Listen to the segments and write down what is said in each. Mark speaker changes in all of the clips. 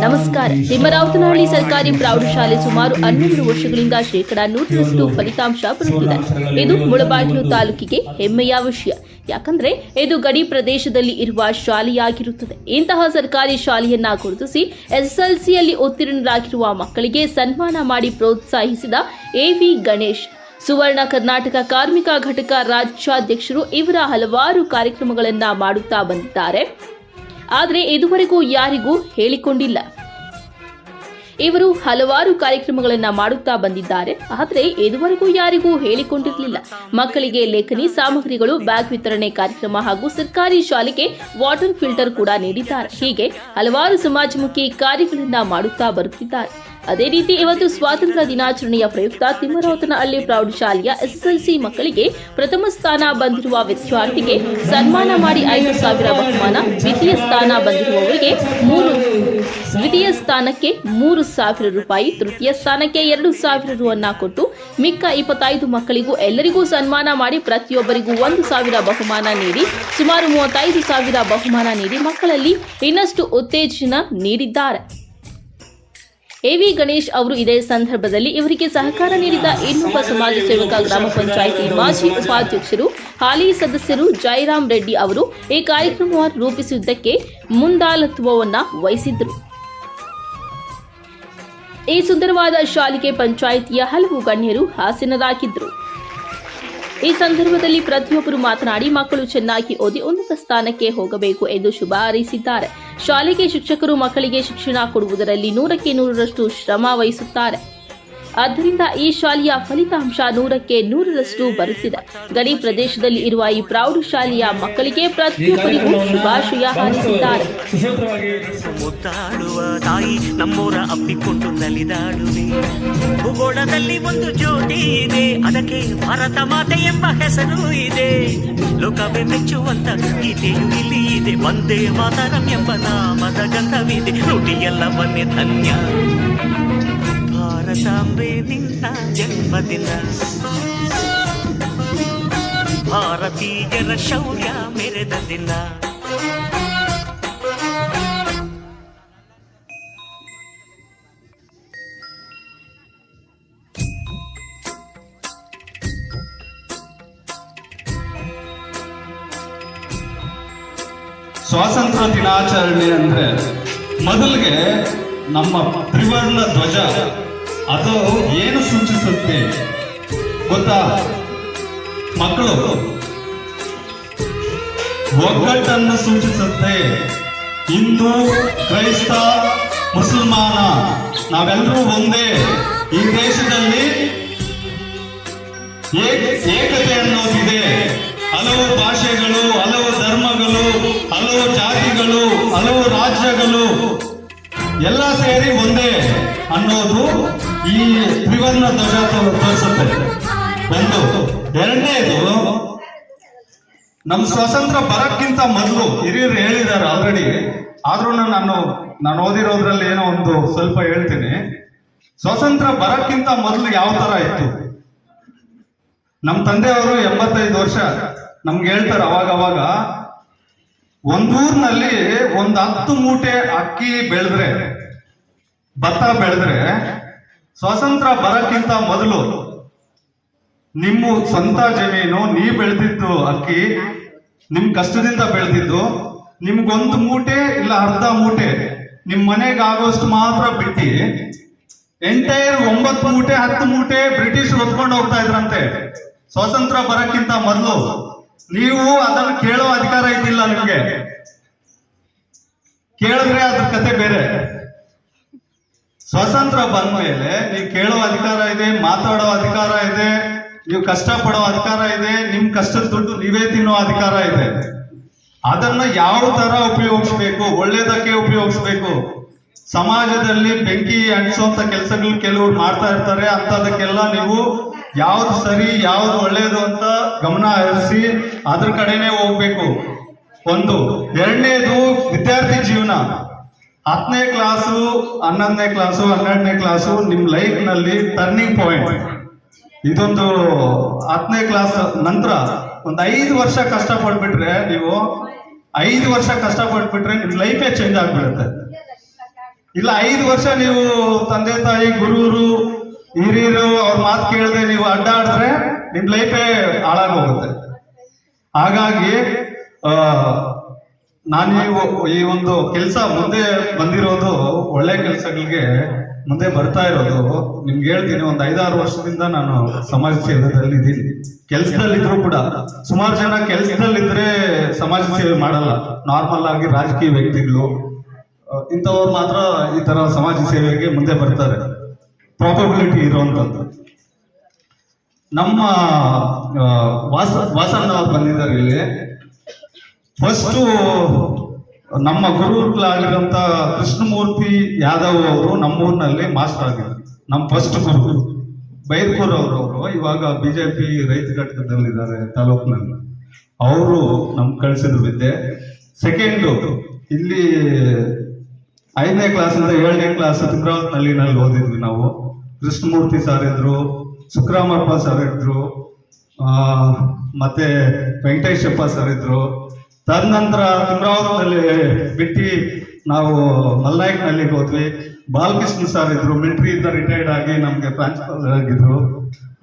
Speaker 1: ನಮಸ್ಕಾರ. ತಿಮ್ಮರಾವತನಹಳ್ಳಿ ಸರ್ಕಾರಿ ಪ್ರೌಢಶಾಲೆ ಸುಮಾರು ಹನ್ನೆರಡು ವರ್ಷಗಳಿಂದ ಶೇಕಡಾ ನೂರರಷ್ಟು ಫಲಿತಾಂಶ ಬರುತ್ತಿದೆ. ಇದು ಮುಳಬಾಗಿಲು ತಾಲೂಕಿಗೆ ಹೆಮ್ಮೆಯ ವಿಷಯ. ಯಾಕಂದ್ರೆ ಇದು ಗಡಿ ಪ್ರದೇಶದಲ್ಲಿ ಇರುವ ಶಾಲೆಯಾಗಿರುತ್ತದೆ. ಇಂತಹ ಸರ್ಕಾರಿ ಶಾಲೆಯನ್ನ ಗುರುತಿಸಿ ಎಸ್ಎಸ್ಎಲ್ಸಿಯಲ್ಲಿ ಉತ್ತೀರ್ಣರಾಗಿರುವ ಮಕ್ಕಳಿಗೆ ಸನ್ಮಾನ ಮಾಡಿ ಪ್ರೋತ್ಸಾಹಿಸಿದ ಎವಿ ಗಣೇಶ್. ಸುವರ್ಣ ಕರ್ನಾಟಕ ಕಾರ್ಮಿಕ ಘಟಕ ರಾಜ್ಯಾಧ್ಯಕ್ಷರು ಇವರ ಹಲವಾರು ಕಾರ್ಯಕ್ರಮಗಳನ್ನ ಮಾಡುತ್ತಾ ಬಂದಿದ್ದಾರೆ. ಆದರೆ ಇದುವರೆಗೂ ಯಾರಿಗೂ ಹೇಳಿಕೊಂಡಿಲ್ಲ. ಇವರು ಹಲವಾರು ಕಾರ್ಯಕ್ರಮಗಳನ್ನ ಮಾಡುತ್ತಾ ಬಂದಿದ್ದಾರೆ. ಆದರೆ ಇದುವರೆಗೂ ಯಾರಿಗೂ ಹೇಳಿಕೊಂಡಿರಲಿಲ್ಲ. ಮಕ್ಕಳಿಗೆ ಲೇಖನಿ, ಸಾಮಗ್ರಿಗಳು, ಬ್ಯಾಗ್ ವಿತರಣೆ ಕಾರ್ಯಕ್ರಮ ಹಾಗೂ ಸರ್ಕಾರಿ ಶಾಲೆಗೆ ವಾಟರ್ ಫಿಲ್ಟರ್ ಕೂಡ ನೀಡಿದ್ದಾರೆ. ಹೀಗೆ ಹಲವಾರು ಸಮಾಜಮುಖಿ ಕಾರ್ಯಗಳನ್ನ ಮಾಡುತ್ತಾ ಬರುತ್ತಿದ್ದಾರೆ. ಅದೇ ರೀತಿ ಇವತ್ತು ಸ್ವಾತಂತ್ರ್ಯ ದಿನಾಚರಣೆಯ ಪ್ರಯುಕ್ತ ತಿಮ್ಮರಾವತನಹಳ್ಳಿ ಪ್ರೌಢಶಾಲೆಯ ಎಸ್ಎಸ್ಎಲ್ಸಿ ಮಕ್ಕಳಿಗೆ ಪ್ರಥಮ ಸ್ಥಾನ ಬಂದಿರುವ ವಿದ್ಯಾರ್ಥಿಗೆ ಸನ್ಮಾನ ಮಾಡಿ ಐದು ಸಾವಿರ ಬಹುಮಾನ, ದ್ವಿತೀಯ ಸ್ಥಾನ ಬಂದಿರುವವರಿಗೆ ಮೂರು ದ್ವಿತೀಯ ಸ್ಥಾನಕ್ಕೆ ಮೂರು ಸಾವಿರ ರೂಪಾಯಿ, ತೃತೀಯ ಸ್ಥಾನಕ್ಕೆ ಎರಡು ಸಾವಿರ ರುವನ್ನ ಕೊಟ್ಟು ಮಿಕ್ಕ ಇಪ್ಪತ್ತೈದು ಮಕ್ಕಳಿಗೂ ಎಲ್ಲರಿಗೂ ಸನ್ಮಾನ ಮಾಡಿ ಪ್ರತಿಯೊಬ್ಬರಿಗೂ ಒಂದು ಸಾವಿರ ಬಹುಮಾನ ನೀಡಿ, ಸುಮಾರು ಮೂವತ್ತೈದು ಸಾವಿರ ಬಹುಮಾನ ನೀಡಿ ಮಕ್ಕಳಲ್ಲಿ ಇನ್ನಷ್ಟು ಉತ್ತೇಜನ ನೀಡಿದ್ದಾರೆ. ಎವಿ ಗಣೇಶ್ ಅವರು ಇದೇ ಸಂದರ್ಭದಲ್ಲಿ ಇವರಿಗೆ ಸಹಕಾರ ನೀಡಿದ ಇನ್ನೊಬ್ಬ ಸಮಾಜ ಸೇವಕ ಗ್ರಾಮ ಪಂಚಾಯಿತಿ ಮಾಜಿ ಉಪಾಧ್ಯಕ್ಷರು, ಹಾಲಿ ಸದಸ್ಯರು ಜಯರಾಮ್ ರೆಡ್ಡಿ ಅವರು ಈ ಕಾರ್ಯಕ್ರಮವನ್ನು ರೂಪಿಸಿದ್ದಕ್ಕೆ ಮುಂದಾಳತ್ವವನ್ನ ವಹಿಸಿದ್ದರು. ಈ ಸುಂದರವಾದ ಶಾಲೆಗೆ ಪಂಚಾಯಿತಿಯ ಹಲವು ಗಣ್ಯರು ಹಾಸನರಾಗಿದ್ದರು ಈ ಸಂದರ್ಭದಲ್ಲಿ ಪ್ರತಿಯೊಬ್ಬರು ಮಾತನಾಡಿ ಮಕ್ಕಳು ಚೆನ್ನಾಗಿ ಓದಿ ಉನ್ನತ ಸ್ಥಾನಕ್ಕೆ ಹೋಗಬೇಕು ಎಂದು ಶುಭ ಹಾರೈಸಿದ್ದಾರೆ. ಶಾಲೆಗೆ ಶಿಕ್ಷಕರು ಮಕ್ಕಳಿಗೆ ಶಿಕ್ಷಣ ಕೊಡುವುದರಲ್ಲಿ ನೂರಕ್ಕೆ ನೂರರಷ್ಟು ಶ್ರಮ ವಹಿಸುತ್ತಾರೆ. ಆದ್ದರಿಂದ ಈ ಶಾಲೆಯ ಫಲಿತಾಂಶ ನೂರಕ್ಕೆ ನೂರರಷ್ಟು ಬರುತ್ತಿದೆ. ಗಡಿ ಪ್ರದೇಶದಲ್ಲಿ ಇರುವ ಈ ಪ್ರೌಢಶಾಲೆಯ ಮಕ್ಕಳಿಗೆ ಪ್ರತಿಯೊಬ್ಬರಿಗೂ ಶುಭಾಶಯ ಹಾರಿಸಿದ್ದಾರೆ.
Speaker 2: ತಾಯಿ ನಮ್ಮೂರ ಅಪ್ಪಿಕೊಂಡು ನಲಿದಾಡುವೆ. ಭೂಗೋಳದಲ್ಲಿ ಒಂದು ಜ್ಯೋತಿ ಇದೆ ಅದಕ್ಕೆ ಭಾರತ ಮಾತೆ ಎಂಬ ಹೆಸರು ಇದೆ. ಲೋಕವೇ ಮೆಚ್ಚುವಂತ ಗೀತೆಯು ಇಲ್ಲಿ ಇದೆ ಒಂದೇ ಮಾತರಂ ಎಂಬ ನಾಮದ ಗಂಧವಿದೆ ನುಡಿಯೆಲ್ಲವನ್ನೇ ಧನ್ಯ. ಭಾರತಾಂಬೆ ನಿನ್ನ ಜನ್ಮದಿನ. ಭಾರತೀಯರ ಶೌರ್ಯ ಮೆರೆದ ದಿನ.
Speaker 3: ಸ್ವಾತಂತ್ರ್ಯ ದಿನಾಚರಣೆ ಅಂದ್ರೆ ಮೊದಲಿಗೆ ನಮ್ಮ ತ್ರಿವರ್ಣ ಧ್ವಜ ಅದು ಏನು ಸೂಚಿಸುತ್ತೆ? ಗೊತ್ತಾ? ಮಕ್ಕಳು, ಒಗ್ಗಟ್ಟನ್ನು ಸೂಚಿಸುತ್ತೆ. ಹಿಂದೂ, ಕ್ರೈಸ್ತ, ಮುಸಲ್ಮಾನ, ನಾವೆಲ್ಲರೂ ಒಂದೇ. ಈ ದೇಶದಲ್ಲಿ ಏಕ- ಏಕತೆ ಅನ್ನೋದಿದೆ. ಹಲವು ಭಾಷೆಗಳು, ಹಲವು ಧರ್ಮಗಳು, ಹಲವು ಜಾತಿಗಳು, ಹಲವು ರಾಜ್ಯಗಳು ಎಲ್ಲ ಸೇರಿ ಒಂದೇ ಅನ್ನೋದು ಈ ತ್ರಿವರ್ಣ ಧ್ವಜ ತೋರಿಸುತ್ತೆ. ಒಂದು ಎರಡನೇದು, ನಮ್ಮ ಸ್ವಾತಂತ್ರ್ಯ ಬರಕ್ಕಿಂತ ಮೊದಲು ಹಿರಿಯರು ಹೇಳಿದ್ದಾರೆ ಆಲ್ರೆಡಿ ಆದ್ರೂ ನಾನು ನಾನು ಓದಿರೋದ್ರಲ್ಲಿ ಏನೋ ಒಂದು ಸ್ವಲ್ಪ ಹೇಳ್ತೀನಿ. ಸ್ವಾತಂತ್ರ್ಯ ಬರಕ್ಕಿಂತ ಮೊದಲು ಯಾವ ತರ ಇತ್ತು? ನಮ್ಮ ತಂದೆಯವರು ಎಂಬತ್ತೈದು ವರ್ಷ ನಮ್ಗೆ ಹೇಳ್ತಾರೆ ಅವಾಗ ಅವಾಗ, ಒಂದೂರ್ನಲ್ಲಿ ಒಂದ್ ಹತ್ತು ಮೂಟೆ ಅಕ್ಕಿ ಬೆಳೆದ್ರೆ, ಭತ್ತ ಬೆಳೆದ್ರೆ ಸ್ವಾತಂತ್ರ್ಯ ಬರಕ್ಕಿಂತ ಮೊದಲು ನಿಮ್ಮ ಸ್ವಂತ ಜಮೀನು, ನೀ ಬೆಳೆದಿದ್ದು ಅಕ್ಕಿ, ನಿಮ್ ಕಷ್ಟದಿಂದ ಬೆಳೆದಿದ್ದು, ನಿಮ್ಗೊಂದು ಮೂಟೆ ಇಲ್ಲ ಅರ್ಧ ಮೂಟೆ, ನಿಮ್ ಮನೆಗೆ ಮಾತ್ರ ಬಿಟ್ಟಿ ಎಂಟೈರ್ ಒಂಬತ್ತು ಮೂಟೆ, ಹತ್ತು ಮೂಟೆ ಬ್ರಿಟಿಷ್ ಹೊತ್ಕೊಂಡು ಹೋಗ್ತಾ ಇದ್ರಂತೆ. ಸ್ವಾತಂತ್ರ್ಯ ಬರಕ್ಕಿಂತ ಮೊದಲು ನೀವು ಅದನ್ನು ಕೇಳೋ ಅಧಿಕಾರ ಇದ್ದಿಲ್ಲ ನಿಮ್ಗೆ. ಕೇಳಿದ್ರೆ ಅದ್ರ ಕತೆ ಬೇರೆ. ಸ್ವಾತಂತ್ರ್ಯ ಬಂದ ಮೇಲೆ ನೀವು ಕೇಳೋ ಅಧಿಕಾರ ಇದೆ, ಮಾತಾಡೋ ಅಧಿಕಾರ ಇದೆ, ನೀವು ಕಷ್ಟ ಪಡೋ ಅಧಿಕಾರ ಇದೆ, ನಿಮ್ ಕಷ್ಟದ ದುಡ್ಡು ನೀವೇ ತಿನ್ನೋ ಅಧಿಕಾರ ಇದೆ. ಅದನ್ನ ಯಾವ ತರ ಉಪಯೋಗಿಸ್ಬೇಕು, ಒಳ್ಳೇದಕ್ಕೆ ಉಪಯೋಗಿಸ್ಬೇಕು? ಸಮಾಜದಲ್ಲಿ ಬೆಂಕಿ ಅಂಟಿಸುವಂತ ಕೆಲಸಗಳು ಕೆಲವರು ಮಾಡ್ತಾ ಇರ್ತಾರೆ ಅಂತದಕ್ಕೆಲ್ಲ ನೀವು ಯಾವ್ದು ಸರಿ, ಯಾವ್ದು ಒಳ್ಳೇದು ಅಂತ ಗಮನ ಹರಿಸಿ ಅದ್ರ ಕಡೆನೆ ಹೋಗ್ಬೇಕು. ಒಂದು. ಎರಡನೇದು ವಿದ್ಯಾರ್ಥಿ ಜೀವನ. ಹತ್ತನೇ ಕ್ಲಾಸು, ಹನ್ನೊಂದನೇ ಕ್ಲಾಸು, ಹನ್ನೆರಡನೇ ಕ್ಲಾಸು ನಿಮ್ ಲೈಫ್ನಲ್ಲಿ ಟರ್ನಿಂಗ್ ಪಾಯಿಂಟ್ ಇದೊಂದು ಹತ್ತನೇ ಕ್ಲಾಸ್ ನಂತರ ಒಂದು ಐದು ವರ್ಷ ಕಷ್ಟ ಪಡ್ಬಿಟ್ರೆ ನೀವು ಐದು ವರ್ಷ ಕಷ್ಟಪಟ್ಬಿಟ್ರೆ ನಿಮ್ ಲೈಫೇ ಚೇಂಜ್ ಆಗ್ಬಿಡುತ್ತೆ. ಇಲ್ಲ, ಐದು ವರ್ಷ ನೀವು ತಂದೆ ತಾಯಿ, ಗುರುರು, ಹಿರಿಯರು ಅವ್ರ ಮಾತು ಕೇಳದೆ ನೀವು ಅಡ್ಡಾಡಿದ್ರೆ ನಿಮ್ ಲೈಫೇ ಹಾಳಾಗೋಗುತ್ತೆ. ಹಾಗಾಗಿ ನಾನು ಈ ಒಂದು ಕೆಲಸ ಮುಂದೆ ಬಂದಿರೋದು ಒಳ್ಳೆ ಕೆಲಸಗಳಿಗೆ ಮುಂದೆ ಬರ್ತಾ ಇರೋದು. ನಿಮ್ಗೆ ಹೇಳ್ತೀನಿ, ಒಂದು ಐದಾರು ವರ್ಷದಿಂದ ನಾನು ಸಮಾಜ ಸೇವೆದಲ್ಲಿ ಇದ್ದೀನಿ ಕೆಲಸದಲ್ಲಿದ್ರು ಕೂಡ ಸುಮಾರು ಜನ ಕೆಲಸದಲ್ಲಿದ್ರೆ ಸಮಾಜ ಸೇವೆ ಮಾಡಲ್ಲ. ನಾರ್ಮಲ್ ಆಗಿ ರಾಜಕೀಯ ವ್ಯಕ್ತಿಗಳು ಇಂಥವ್ರು ಮಾತ್ರ ಈ ತರ ಸಮಾಜ ಸೇವೆಗೆ ಮುಂದೆ ಬರ್ತಾರೆ. ಪ್ರಾಬಬಿಲಿಟಿ ಇರುವಂತದ್ದು. ನಮ್ಮ ವಾಸ ಅವ್ರು ಬಂದಿದ್ದಾರೆ ಇಲ್ಲಿ. ಫಸ್ಟ್ ನಮ್ಮ ಗುರುಗಳಾಗಿರೋಂಥ ಕೃಷ್ಣಮೂರ್ತಿ ಯಾದವ್ ಅವರು ನಮ್ಮೂರಿನಲ್ಲಿ ಮಾಸ್ಟರ್ ಆಗಿದ್ರು. ನಮ್ಮ ಫಸ್ಟ್ ಗುರು. ಬೈರ್ಕೂರ್ ಅವರು ಅವರು. ಇವಾಗ ಬಿಜೆಪಿ ರೈತ ಘಟಕದಲ್ಲಿದ್ದಾರೆ ತಾಲೂಕಿನಲ್ಲಿ. ಅವರು ನಮ್ಗೆ ಕಳ್ಸಿದ್ರು ವಿದ್ಯೆ. ಸೆಕೆಂಡ್ ಇಲ್ಲಿ ಐದನೇ ಕ್ಲಾಸ್ ಕ್ಲಾಸಿಂದ ಏಳನೇ ಕ್ಲಾಸ್ ತಿಮ್ರಾವತಿನಲ್ಲಿನಲ್ಲಿ ಓದಿದ್ವಿ ನಾವು. ಕೃಷ್ಣಮೂರ್ತಿ ಸರ್ ಇದ್ರು ಸುಕ್ರಾಮಪ್ಪ ಸರ್ ಇದ್ರು ಮತ್ತೆ ವೆಂಕಟೇಶಪ್ಪ ಸರ್ ಇದ್ರು. ತದನಂತರ ತಿಮ್ರಾವತಿನಲ್ಲಿ ಬಿಟ್ಟು ನಾವು ಮಲ್ನಾಯ್ಕ್ನಲ್ಲಿ ಹೋದ್ವಿ. ಬಾಲಕೃಷ್ಣ ಸರ್ ಇದ್ರು ಮಿಲಿಟರಿ ಇಂದ ರಿಟೈರ್ಡ್ ಆಗಿ ನಮಗೆ ಪ್ರಾನ್ಸಿಪಲ್ ಆಗಿದ್ರು.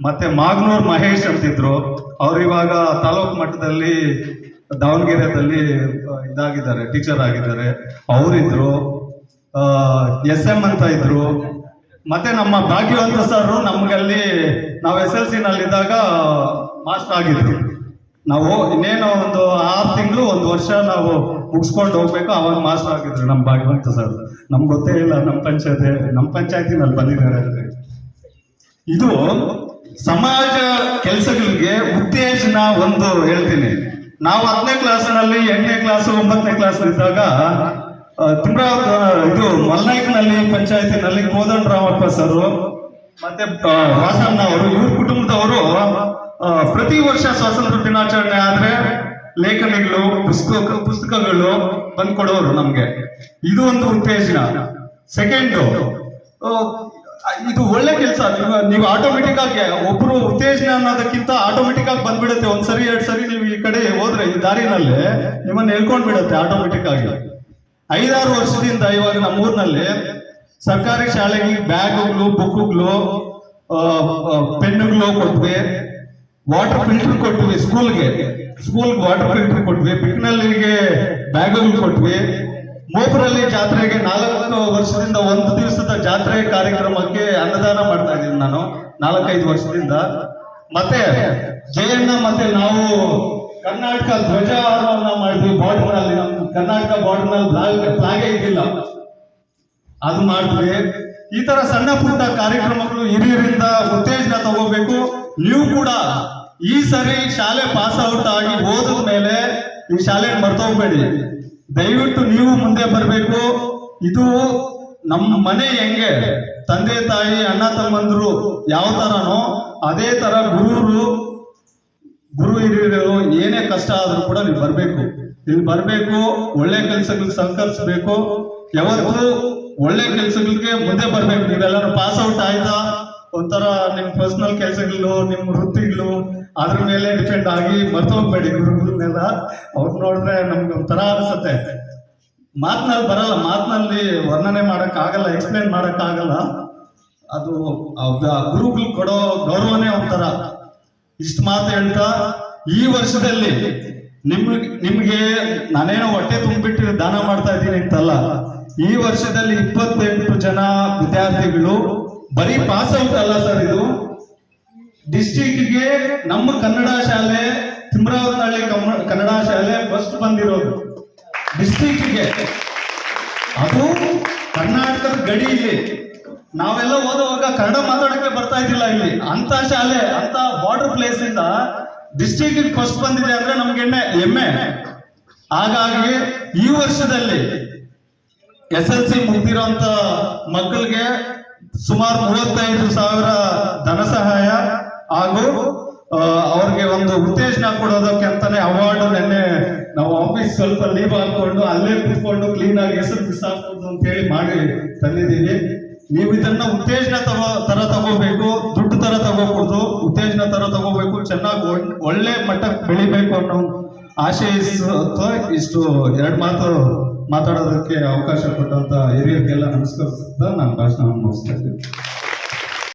Speaker 3: ಮತ್ತೆ ಮಾಗ್ನೂರ್ ಮಹೇಶ್ ಅಂತಿದ್ರು. ಅವ್ರು ಇವಾಗ ತಾಲೂಕು ಮಟ್ಟದಲ್ಲಿ ದಾವಣಗೆರೆದಲ್ಲಿ ಆ, ಇದಾಗಿದ್ದಾರೆ ಟೀಚರ್ ಆಗಿದ್ದಾರೆ. ಅವರಿದ್ರು. ಎಸ್ ಎಂ ಅಂತ ಇದ್ರು. ಮತ್ತೆ ನಮ್ಮ ಭಾಗ್ಯವಂತ ಸರ್ ನಮ್ಗಲ್ಲಿ ನಾವು ಎಸ್ ಎಲ್ ಸಿ ನಲ್ಲಿ ಇದ್ದಾಗ ಮಾಸ್ಟರ್ ಆಗಿದ್ರು. ನಾವು ಇನ್ನೇನು ಒಂದು ಆರು ತಿಂಗಳು, ಒಂದು ವರ್ಷ ನಾವು ಮುಗಿಸ್ಕೊಂಡು ಹೋಗ್ಬೇಕು. ಅವಾಗ ಮಾಸ್ಟರ್ ಆಗಿದ್ರು ನಮ್ಮ ಭಾಗವಂತ ಸರ್. ನಮ್ಗೆ ಗೊತ್ತೇ ಇಲ್ಲ, ನಮ್ಮ ಪಂಚಾಯತಿ, ನಮ್ಮ ಪಂಚಾಯತಿನಲ್ಲಿ ಬಂದಿದ್ದಾರೆ ಅಂತ. ಇದು ಸಮಾಜ ಕೆಲಸಗಳಿಗೆ ಉತ್ತೇಜನ ಒಂದು ಹೇಳ್ತೀನಿ. ನಾವು ಹತ್ತನೇ ಕ್ಲಾಸ್ನಲ್ಲಿ, ಎಂಟನೇ ಕ್ಲಾಸ್, ಒಂಬತ್ತನೇ ಕ್ಲಾಸ್ ಇದ್ದಾಗ ತುಂಬಾ ಇದು ಮಲ್ನಾಯ್ಕನಲ್ಲಿ, ಪಂಚಾಯತಿನಲ್ಲಿ ಕೋದಂಡರಾಮಪ್ಪ ಸರ್, ಮತ್ತೆ ವಾಸಣ್ಣ ಅವರು ಇವ್ರ ಕುಟುಂಬದವರು ಪ್ರತಿ ವರ್ಷ ಸ್ವಾತಂತ್ರ್ಯ ದಿನಾಚರಣೆ ಆದ್ರೆ ಲೇಖನಗಳು, ಪುಸ್ತಕ, ಪುಸ್ತಕಗಳು ಬಂದ್ಕೊಡೋರು ನಮ್ಗೆ. ಇದು ಒಂದು ಉತ್ತೇಜನ. ಸೆಕೆಂಡು ಇದು ಒಳ್ಳೆ ಕೆಲಸ. ನೀವು ಆಟೋಮೆಟಿಕ್ ಆಗಿ, ಒಬ್ರು ಉತ್ತೇಜನ ಅನ್ನೋದಕ್ಕಿಂತ ಆಟೋಮೆಟಿಕ್ ಆಗಿ ಬಂದ್ಬಿಡುತ್ತೆ. ಒಂದ್ಸರಿ ಎರಡ್ ಸರಿ ನೀವು ಈ ಕಡೆ ಹೋದ್ರೆ, ಈ ದಾರಿನಲ್ಲಿ ನಿಮ್ಮನ್ನ ಹೇಳ್ಕೊಂಡ್ ಬಿಡುತ್ತೆ ಆಟೋಮೆಟಿಕ್ ಆಗಿ. ಐದಾರು ವರ್ಷದಿಂದ ಇವಾಗ ನಮ್ಮ ಊರಿನಲ್ಲಿ ಸರ್ಕಾರಿ ಶಾಲೆಗಳಿಗೆ ಬ್ಯಾಗ್ಗಳು ಬುಕ್ಗಳು ಪೆನ್ನುಗಳು ಕೊಟ್ವಿ. ವಾಟರ್ ಫಿಲ್ಟರ್ ಕೊಟ್ವಿ ಸ್ಕೂಲ್ಗೆ ಸ್ಕೂಲ್ಗೆ ವಾಟರ್ ಫಿಲ್ಟರ್ ಕೊಟ್ವಿ. ಪಿಕ್ನಲ್ಲಿಗೆ ಬ್ಯಾಗುಗಳು ಕೊಟ್ವಿ. ಮೋಪುರಲ್ಲಿ ಜಾತ್ರೆಗೆ ನಾಲ್ಕು ವರ್ಷದಿಂದ ಒಂದು ದಿವಸದ ಜಾತ್ರೆ ಕಾರ್ಯಕ್ರಮಕ್ಕೆ ಅನ್ನದಾನ ಮಾಡ್ತಾ ಇದ್ದೀನಿ ನಾನು. ನಾಲ್ಕೈದು ವರ್ಷದಿಂದ. ಮತ್ತೆ ಜಯಣ್ಣ ಮತ್ತೆ ನಾವು ಕರ್ನಾಟಕ ಧ್ವಜಾರೋಹಣ ಮಾಡಿದ್ವಿ ಬಾರ್ಡರ್ನಲ್ಲಿ ಕರ್ನಾಟಕ ಬಾರ್ಡರ್ನಲ್ಲಿ ಫ್ಲಾಗೇ ಇದ್ದಿಲ್ಲ. ಅದು ಮಾಡಿದ್ವಿ. ಈ ತರ ಸಣ್ಣ ಪುಟ್ಟ ಕಾರ್ಯಕ್ರಮಗಳು ಹಿರಿಯರಿಂದ ಉತ್ತೇಜನ ತಗೋಬೇಕು. ನೀವು ಕೂಡ ಈ ಸರಿ ಶಾಲೆ ಪಾಸ್ ಔಟ್ ಆಗಿ ಓದಿದ ಮೇಲೆ ಈ ಶಾಲೆ ಮರ್ತೋಗ್ಬೇಡಿ. ದಯವಿಟ್ಟು ನೀವು ಮುಂದೆ ಬರಬೇಕು. ಇದು ನಮ್ಮ ಮನೆ ಹೆಂಗೆ? ತಂದೆ, ತಾಯಿ, ಅಣ್ಣ, ತಮ್ಮಂದ್ರು ಯಾವ ತರನೋ ಅದೇ ತರ ಗುರುರು, ಗುರು ಹಿರಿಯರು ಏನೇ ಕಷ್ಟ ಆದ್ರೂ ಕೂಡ ನೀವು ಬರಬೇಕು. ನೀವು ಬರಬೇಕು, ಒಳ್ಳೆ ಕೆಲಸಗಳಿಗೆ ಸಹಕರಿಸಬೇಕು ಯಾವತ್ತು ಒಳ್ಳೆ ಕೆಲಸಗಳಿಗೆ ಮುಂದೆ ಬರಬೇಕು. ನೀವೆಲ್ಲರೂ ಪಾಸ್ ಔಟ್ ಆಯ್ತಾ? ಒಂಥರ ನಿಮ್ ಪರ್ಸನಲ್ ಕೆಲಸಗಳು ನಿಮ್ ವೃತ್ತಿಗಳು, ಅದ್ರ ಮೇಲೆ ಡಿಪೆಂಡ್ ಆಗಿ ಮರ್ತೋಗ್ಬೇಡಿ ಗುರುಗಳನ್ನೆಲ್ಲ. ಅವ್ರು ನೋಡಿದ್ರೆ ನಮ್ಗೆ ಒಂಥರ ಅನ್ಸುತ್ತೆ. ಮಾತಿನಲ್ಲಿ ಬರಲ್ಲ, ಮಾತಿನಲ್ಲಿ ವರ್ಣನೆ ಮಾಡಕ್ ಆಗಲ್ಲ ಎಕ್ಸ್ಪ್ಲೇನ್ ಮಾಡಕ್ ಆಗಲ್ಲ ಅದು ಗುರುಗಳು ಕೊಡೋ ಗೌರವನೇ ಒಂಥರ. ಇಷ್ಟು ಮಾತು ಹೇಳ್ತಾ, ಈ ವರ್ಷದಲ್ಲಿ ನಿಮ್ಗೆ ನಿಮ್ಗೆ ನಾನೇನೋ ಹೊಟ್ಟೆ ತುಂಬಿಟ್ಟು ದಾನ ಮಾಡ್ತಾ ಇದ್ದೀನಿ ಅಂತಲ್ಲ. ಈ ವರ್ಷದಲ್ಲಿ ಇಪ್ಪತ್ತೆಂಟು ಜನ ವಿದ್ಯಾರ್ಥಿಗಳು ಬರೀ ಪಾಸ್ ಔಟ್ ಅಲ್ಲ ಸರ್ ಇದು. ಡಿಸ್ಟಿಕ್ಗೆ ನಮ್ಮ ಕನ್ನಡ ಶಾಲೆ ತಿಮ್ರಾವತಾಳಿ ಕಮ್ಮ- ಕನ್ನಡ ಶಾಲೆ ಫಸ್ಟ್ ಬಂದಿರೋದು. ಡಿಸ್ಟಿಕ್ಗೆ ಅದು ಕರ್ನಾಟಕದ ಗಡಿ ಇಲ್ಲಿ. ನಾವೆಲ್ಲ ಓದುವಾಗ ಕನ್ನಡ ಮಾತಾಡಕ್ಕೆ ಬರ್ತಾ ಇದ್ದಿಲ್ಲ ಇಲ್ಲಿ. ಅಂತ ಶಾಲೆ ಅಂತ ಬಾರ್ಡರ್ ಪ್ಲೇಸ್ ಇಂದ ಡಿಸ್ಟ್ರಿಕ್ಟ್ ಫಸ್ಟ್ ಬಂದಿದೆ ಅಂದ್ರೆ ನಮ್ಗೆ ಎಣ್ಣೆ ಹೆಮ್ಮೆ ಹಾಗಾಗಿ ಈ ವರ್ಷದಲ್ಲಿ ಎಸ್ ಎಲ್ ಸಿ ಮುಗ್ದಿರೋಂತ ಮಕ್ಕಳಿಗೆ ಸುಮಾರು ಮೂವತ್ತೈದು ಸಾವಿರ ಧನ ಸಹಾಯ ಹಾಗೂ ಅವ್ರಿಗೆ ಒಂದು ಉತ್ತೇಜನ ಕೊಡೋದಕ್ಕೆ ಅಂತಾನೆ ಅವಾರ್ಡ್ ನಿನ್ನೆ ನಾವು ಆಫೀಸ್ ಸ್ವಲ್ಪ ಲೀವ್ ಹಾಕೊಂಡು ಅಲ್ಲೇ ಕುತ್ಕೊಂಡು ಕ್ಲೀನ್ ಆಗಿ ಹೆಸರು ಬಿಸಾಕೋದು ಅಂತ ಹೇಳಿ ಮಾಡಿ ತಂದಿದ್ದೀವಿ. ನೀವು ಇದನ್ನ ಉತ್ತೇಜನ ತಗೋ, ತರ ತಗೋಬೇಕು, ದುಡ್ಡು ತರ ತಗೋಕೂಡ್ದು, ಉತ್ತೇಜನ ತರ ತಗೋಬೇಕು, ಚೆನ್ನಾಗಿ ಒಳ್ಳೆ ಮಟ್ಟಕ್ಕೆ ಬೆಳಿಬೇಕು ಅನ್ನೋ ಆಶಯ ಇಷ್ಟು ಎರಡು ಮಾತು ಮಾತಾಡೋದಕ್ಕೆ ಅವಕಾಶ ಕೊಟ್ಟಂತ ಹಿರಿಯರಿಗೆಲ್ಲ ನಮಸ್ಕರಿಸುತ್ತಾ ನಾನು ಭಾಷಣವನ್ನು ಮುಗಿಸ್ತಾ ಇದ್ದೀನಿ.